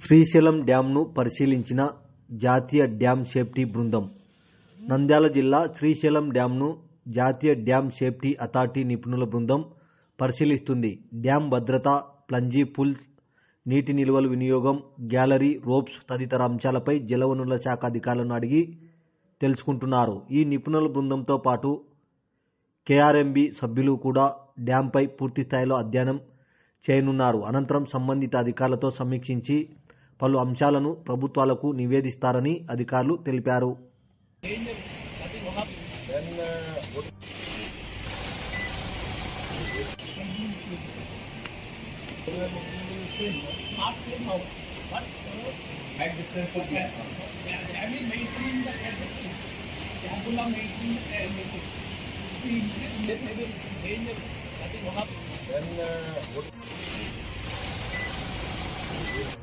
శ్రీశైలం డ్యాంను పరిశీలించిన జాతీయ dam safety బృందం. నంద్యాల జిల్లా శ్రీశైలం డ్యాంను జాతీయ డ్యాం సేఫ్టీ అథారిటీ నిపుణుల బృందం పరిశీలిస్తుంది. డ్యాం భద్రత ప్లంజీ పూల్స్ నీటి నిల్వల వినియోగం గ్యాలరీ రోప్స్ తదితర అంశాలపై జలవనరుల శాఖ అధికారులను అడిగి తెలుసుకుంటున్నారు. ఈ నిపుణుల బృందంతో పాటు కేఆర్ఎంబి సభ్యులు కూడా డ్యాంపై పూర్తి స్థాయిలో అధ్యయనం చేయనున్నారు. అనంతరం సంబంధిత అధికారులతో సమీక్షించి పలు అంశాలను ప్రభుత్వాలకు నివేదిస్తారని అధికారులు తెలిపారు. Uh,